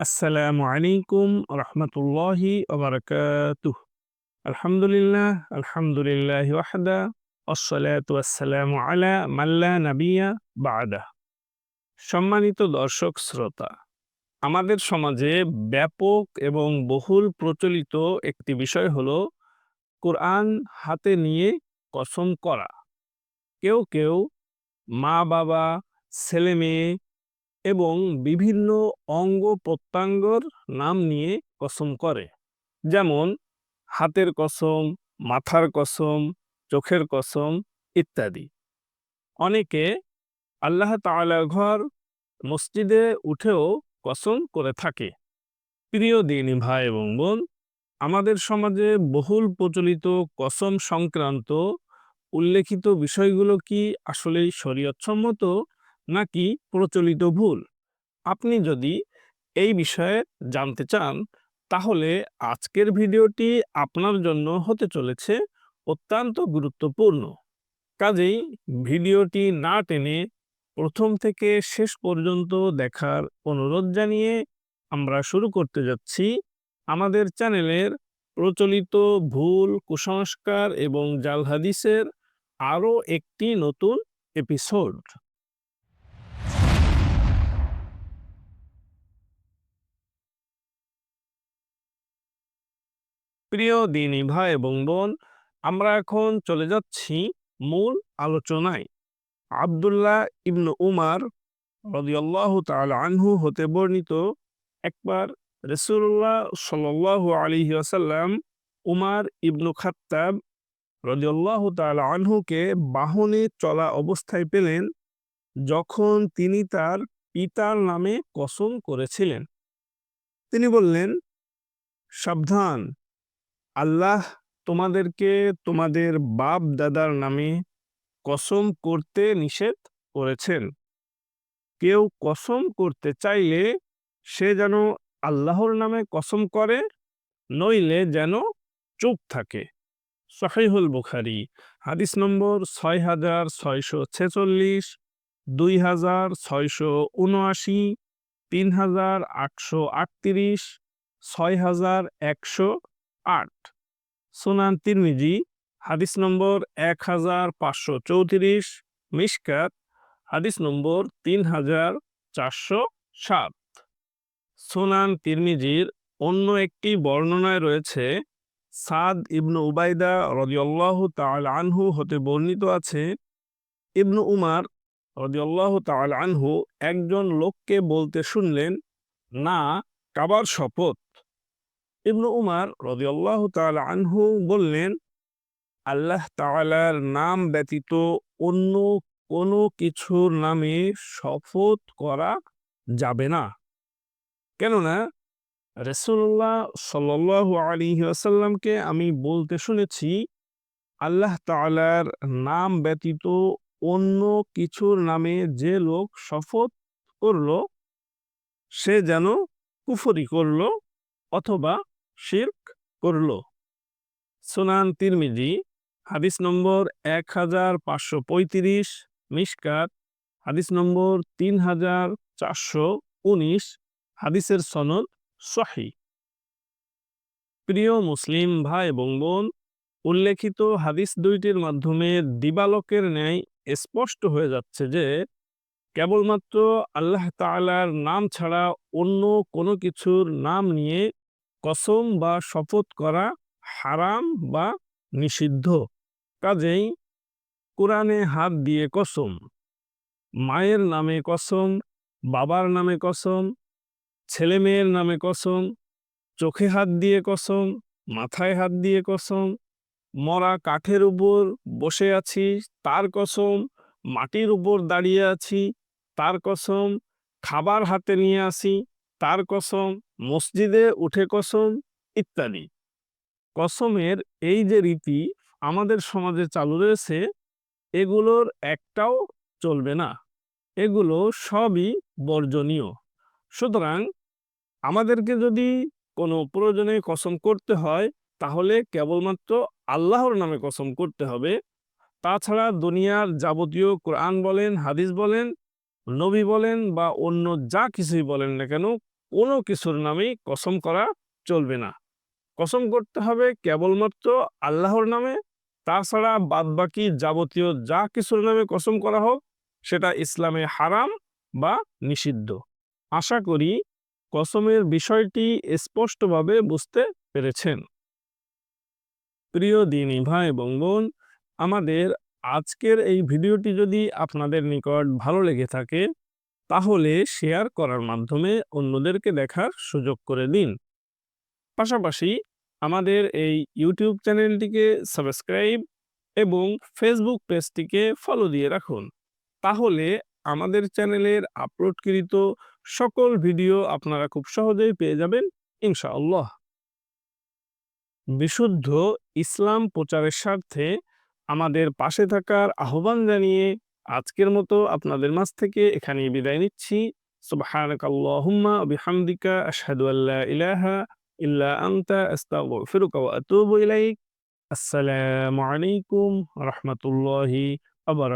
আসসালামু আলাইকুম রহমতুল্লাহি আলহামদুলিল্লাহ আলহামদুলিল্লাহ ওয়াহদা আসসালাতু আসসালামু আলা মাল্লা নাবিয়া বাদা। সম্মানিত দর্শক, শ্রোতা, আমাদের সমাজে ব্যাপক এবং বহুল প্রচলিত একটি বিষয় হলো কোরআন হাতে নিয়ে কসম করা। কেউ কেউ মা বাবা ছেলে মেয়ে এবং বিভিন্ন অঙ্গ প্রত্যঙ্গর নাম নিয়ে কসম করে। যেমন, হাতের কসম, মাথার কসম, চোখের কসম ইত্যাদি। অনেকে আল্লাহ তাআলার ঘর, মসজিদে উঠেও কসম করে থাকে। প্রিয় দিনী ভাই এবং বোন, আমাদের সমাজে বহুল প্রচলিত কসম সংক্রান্ত উল্লেখিত বিষয়গুলো কি আসলেই শরীয়তসম্মত? নাকি প্রচলিত ভুল? আপনি যদি এই বিষয়ে জানতে চান, তাহলে আজকের ভিডিওটি আপনার জন্য হতে চলেছে অত্যন্ত গুরুত্বপূর্ণ। কাজেই ভিডিওটি না টেনে প্রথম থেকে শেষ পর্যন্ত দেখার অনুরোধ জানিয়ে আমরা শুরু করতে যাচ্ছি আমাদের চ্যানেলের প্রচলিত ভুল, কুসংস্কার এবং জাল হাদিসের আরও একটি নতুন এপিসোড। প্রিয় দিনী ভাই এবং বোন, আমরা এখন চলে যাচ্ছি মূল আলোচনায়। আবদুল্লাহ ইবনু উমার রদিয়াল্লাহ তাল আনহু হতে বর্ণিত একবার রসুল্লাহ সাল্লাহ আলিহি আসাল্লাম উমার ইবনু খাত্তাব রদিয়াল্লাহ তাল আনহুকে বাহনে চলা অবস্থায় পেলেন যখন তিনি তার পিতার নামে কসম করেছিলেন। তিনি বললেন, সাবধান আল্লাহ তোমাদেরকে তোমাদের বাপ দাদার নামে কসম করতে নিষেধ করেছেন। কেউ কসম করতে চাইলে সে যেন আল্লাহর নামে কসম করে, নইলে যেন চুপ থাকে। সহিহুল বুখারি, হাদিস নম্বর ছয় হাজার ছয়শো ছেচল্লিশ, দুই হাজার ছয়শো উনআশি, তিন হাজার আটশো আটত্রিশ ছয় হাজার একশো আট। সুনান তিরমিজি, হাদিস নম্বর এক হাজার পাঁচশো চৌত্রিশ মিসকাত হাদিস নম্বর তিন হাজার চারশো সাত। সুনান তিরমিজির অন্য একটি বর্ণনায় রয়েছে, সাদ ইবনু উবাইদা রদিয়াল্লাহ তাল আনহু হতে বর্ণিত আছে, ইবনু উমার রদিয়াল্লাহ তাল আনহু একজন লোককে বলতে শুনলেন, না, কাবার শপথ। ইবনু উমার রদিয়াল্লাহ তাল আনহু বললেন, আল্লাহ তালার নাম ব্যতীত অন্য কোনো কিছুর নামে শপথ করা যাবে না। কেননা রসুল্লাহ সাল আলী আসাল্লামকে আমি বলতে শুনেছি, আল্লাহ তালার নাম ব্যতীত অন্য কিছুর নামে যে লোক শপথ করল, সে যেন কুফরি করল অথবা শির্ক করল। সুনান তিরমিজি, হাদিস নম্বর এক হাজার পাঁচশো পঁয়ত্রিশ মিসকাত হাদিস নম্বর তিন হাজার চারশো উনিশ, হাদিসের সনদ সহি। প্রিয় মুসলিম ভাই এবং বোন, উল্লেখিত হাদিস দুইটির মাধ্যমে দিবালকের ন্যায় স্পষ্ট হয়ে যাচ্ছে যে, কেবলমাত্র আল্লাহ তালার নাম ছাড়া অন্য কোনো কিছুর নাম নিয়ে কসম বা শপথ করা হারাম বা নিষিদ্ধ। কাজেই কোরআনে হাত দিয়ে কসম, মায়ের নামে কসম, বাবার নামে কসম ছেলে মেয়ের নামে কসম, চোখে হাত দিয়ে কসম, মাথায় হাত দিয়ে কসম, মরা কাঠের উপর বসে আছি, তার কসম, মাটির উপর দাঁড়িয়ে আছি, তার কসম, খাবার হাতে নিয়ে আসি তার কসম, মসজিদে উঠে কসম ইত্যাদি। কসমের এই যে রীতি আমাদের সমাজে চালু রয়েছে, এগুলোর একটাও চলবে না। এগুলো সবই বর্জনীয়। সুতরাং আমাদেরকে যদি কোনো প্রয়োজনে কসম করতে হয়, তাহলে কেবলমাত্র আল্লাহর নামে কসম করতে হবে। তাছাড়া দুনিয়ার যাবতীয় কোরআন বলেন, হাদিস বলেন, নবী বলেন বা অন্য যা কিছুই বলেন না কেন কোনো কিছুর নামেই কসম করা চলবে না। কসম করতে হবে কেবলমাত্র আল্লাহর নামে, তাছাড়া বাদবাকি যাবতীয় যা কিছুর নামে কসম করা হোক, সেটা ইসলামে হারাম বা নিষিদ্ধ। আশা করি কসমের বিষয়টি স্পষ্টভাবে বুঝতে পেরেছেন। প্রিয় দিনী ভাই বোন, আমাদের আজকের এই ভিডিওটি যদি আপনাদের নিকট ভালো লেগে থাকে তাহলে শেয়ার করার মাধ্যমে অন্যদেরকে দেখার সুযোগ করে দিন। পাশাপাশি আমাদের এই ইউটিউব চ্যানেলটিকে সাবস্ক্রাইব এবং ফেসবুক পেজটিকে ফলো দিয়ে রাখুন। তাহলে আমাদের চ্যানেলের আপলোডকৃত সকল ভিডিও আপনারা খুব সহজেই পেয়ে যাবেন, ইনশাআল্লাহ। বিশুদ্ধ ইসলাম প্রচারের স্বার্থে আমাদের পাশে থাকার আহ্বান জানিয়ে আজকের মতো আপনাদের মাছ থেকে এখানে বিদায় নিচ্ছি। সুবহানাকাল্লাহুম্মা বিহামদিকা আশহাদু আল্লা ইলাহা আনতা ইলাইক। আসসালামু আলাইকুম রাহমাতুল্লাহি ওয়া